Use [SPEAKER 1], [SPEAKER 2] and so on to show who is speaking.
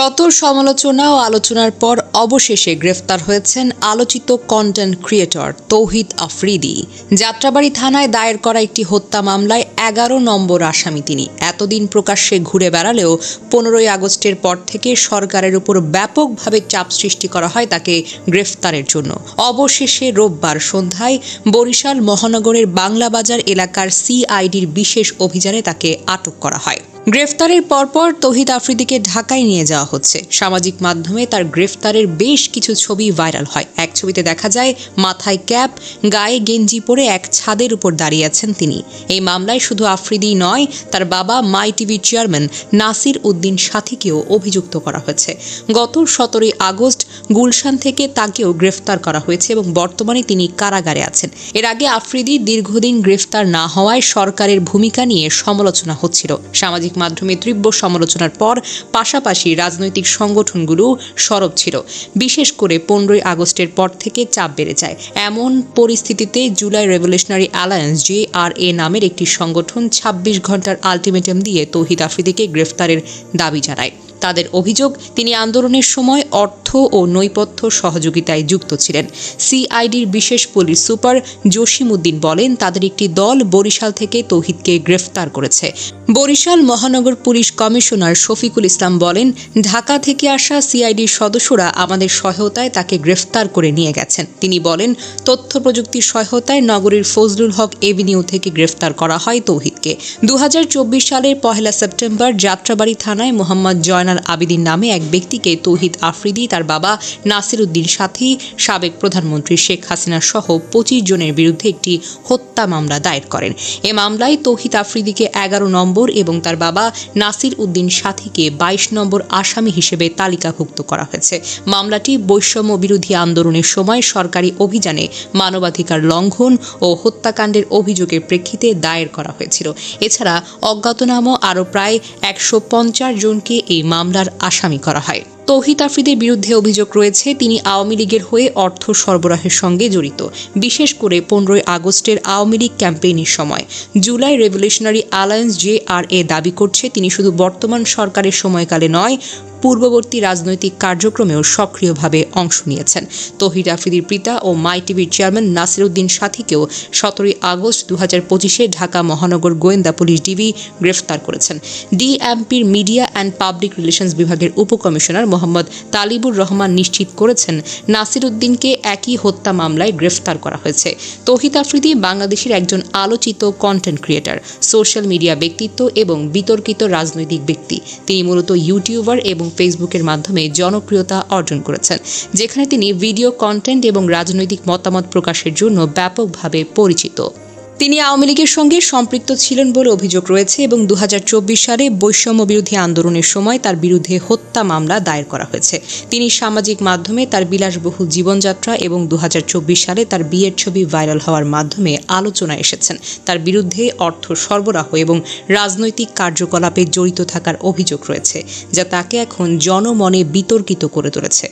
[SPEAKER 1] শত সমালোচনা ও আলোচনার পর অবশেষে গ্রেফতার হয়েছেন আলোচিত কন্টেন্ট ক্রিয়েটর তৌহিদ আফ্রিদি। যাত্রাবাড়ি থানায় দায়ের করা একটি হত্যা মামলায় এগারো নম্বর আসামি তিনি। এতদিন প্রকাশ্যে ঘুরে বেড়ালেও পনেরোই আগস্টের পর থেকে সরকারের উপর ব্যাপকভাবে চাপ সৃষ্টি করা হয় তাকে গ্রেফতারের জন্য। অবশেষে রোববার সন্ধ্যায় বরিশাল মহানগরের বাংলাবাজার এলাকার সিআইডির বিশেষ অভিযানে তাকে আটক করা হয়। গ্রেফতারের পরপর তহিদ আফ্রিদিকে ঢাকায় নিয়ে যাওয়া হচ্ছে। সামাজিক মাধ্যমে তার গ্রেফতারের বেশ কিছু ছবি ভাইরাল হয়। এক ছবিতে দেখা যায়, মাথায় ক্যাপ, গায়ে গেঞ্জি পরে এক ছাদের উপর দাঁড়িয়ে আছেন তিনি। এই মামলায় শুধু আফ্রিদি নয়, তার বাবা my TV chairman Nasir Uddin সাথীকেও অভিযুক্ত করা হয়েছে। গত সতেরোই আগস্ট গুলশান থেকে তাকেও গ্রেফতার করা হয়েছে এবং বর্তমানে তিনি কারাগারে আছেন। এর আগে আফ্রিদি দীর্ঘদিন গ্রেফতার না হওয়ায় সরকারের ভূমিকা নিয়ে সমালোচনা হচ্ছিল। সামাজিক মাধ্যমে তীব্র সমালোচনার পর পাশাপাশি রাজনৈতিক সংগঠনগুলো সরব ছিল। বিশেষ করে পনেরোই আগস্টের পর থেকে চাপ বেড়ে যায়। এমন পরিস্থিতিতে July revolutionary alliance J R A নামের একটি সংগঠন ছাব্বিশ ঘণ্টার আলটিমেটাম দিয়ে তৌহিদ আফ্রিদিকে গ্রেফতারের দাবি জানায়। তাদের অভিযোগ, তিনি আন্দোলনের সময় অর্থ ও নৈপথ্য সহযোগিতায় যুক্ত ছিলেন। সিআইডির বিশেষ পুলিশ সুপার জসিমউদ্দিন বলেন, তাদের একটি দল বরিশাল থেকে তৌহিদকে গ্রেফতার করেছে। বরিশাল মহানগর পুলিশ কমিশনার শফিকুল ইসলাম বলেন, ঢাকা থেকে আসা সিআইডির সদস্যরা আমাদের সহায়তায় তাকে গ্রেফতার করে নিয়ে গেছেন। তিনি বলেন, তথ্য প্রযুক্তির সহায়তায় নগরীর ফজলুল হক এভিনিউ থেকে গ্রেফতার করা হয় তৌহিদকে। দু হাজার চব্বিশ সালের পহেলা সেপ্টেম্বর যাত্রাবাড়ি থানায় মোহাম্মদ জয়নাল আবিদিন নামে এক ব্যক্তিকে তৌহিদ আফ্রিদি, তার বাবা নাসির উদ্দিন সাথী, সাবেক প্রধানমন্ত্রী শেখ হাসিনা সহ পঁচিশ জনের বিরুদ্ধে একটি হত্যা মামলা দায়ের করেন। এ মামলায় তৌহিদ আফ্রিদিকে এগারো নম্বর এবং তার বাবা নাসির উদ্দিন সাথীকে বাইশ নম্বর আসামি হিসেবে তালিকাভুক্ত করা হয়েছে। মামলাটি বৈষম্য বিরোধী আন্দোলনের সময় সরকারি অভিযানে মানবাধিকার লঙ্ঘন ও হত্যাকাণ্ডের অভিযোগের প্রেক্ষিতে দায়ের করা হয়েছিল। এছাড়া অজ্ঞাতনামা আরও প্রায় একশো পঞ্চাশ জনকে এই মামলার আসামি করা হয়। তৌহিদ আফ্রিদের বিরুদ্ধে অভিযোগ রয়েছে, তিনি আওয়ামী লীগের হয়ে অর্থ সরবরাহের সঙ্গে জড়িত। বিশেষ করে পনেরোই আগস্টের আওয়ামী লীগ ক্যাম্পেইনের সময়। July revolutionary alliance J R A দাবি করছে, তিনি শুধু বর্তমান সরকারের সময়কালে নয়, পূর্ববর্তী রাজনৈতিক কার্যক্রমেও সক্রিয়ভাবে অংশ নিয়েছেন। তৌহিদ আফ্রিদির পিতা ও মাই টিভির চেয়ারম্যান নাসিরউদ্দিন সাথীকেও সতেরোই আগস্ট দু হাজার পঁচিশে ঢাকা মহানগর গোয়েন্দা পুলিশ ডিবি গ্রেফতার করেছেন। ডিএমপির মিডিয়া অ্যান্ড পাবলিক রিলেশনস বিভাগের উপকমিশনার মোহাম্মদ তালিবুর রহমান নিশ্চিত করেছেন নাসির উদ্দিনকে একই হত্যা মামলায় গ্রেফতার করা হয়েছে। তৌহিদ আফ্রিদি বাংলাদেশের একজন আলোচিত কন্টেন্ট ক্রিয়েটার সোশ্যাল মিডিয়া ব্যক্তিত্ব এবং বিতর্কিত রাজনৈতিক ব্যক্তি। তিনি মূলত ইউটিউবার এবং ফেসবুকের মাধ্যমে জনপ্রিয়তা অর্জন করেছেন, যেখানে তিনি ভিডিও কন্টেন্ট এবং রাজনৈতিক মতামত প্রকাশের জন্য ব্যাপকভাবে পরিচিত। তিনি আওয়ামী লীগের সঙ্গে সম্পৃক্ত ছিলেন বলে অভিযোগ রয়েছে এবং দু হাজার চব্বিশ সালে বৈষম্য বিরোধী আন্দোলনের সময় তার বিরুদ্ধে হত্যা মামলা দায়ের করা হয়েছে। তিনি সামাজিক মাধ্যমে তার বিলাসবহুল জীবনযাত্রা এবং দু হাজার চব্বিশ সালে তার বিয়ের ছবি ভাইরাল হওয়ার মাধ্যমে আলোচনায় এসেছেন। তার বিরুদ্ধে অর্থ সরবরাহ এবং রাজনৈতিক কার্যকলাপে জড়িত থাকার অভিযোগ রয়েছে, যা তাকে এখন জনমনে বিতর্কিত করে তুলেছে।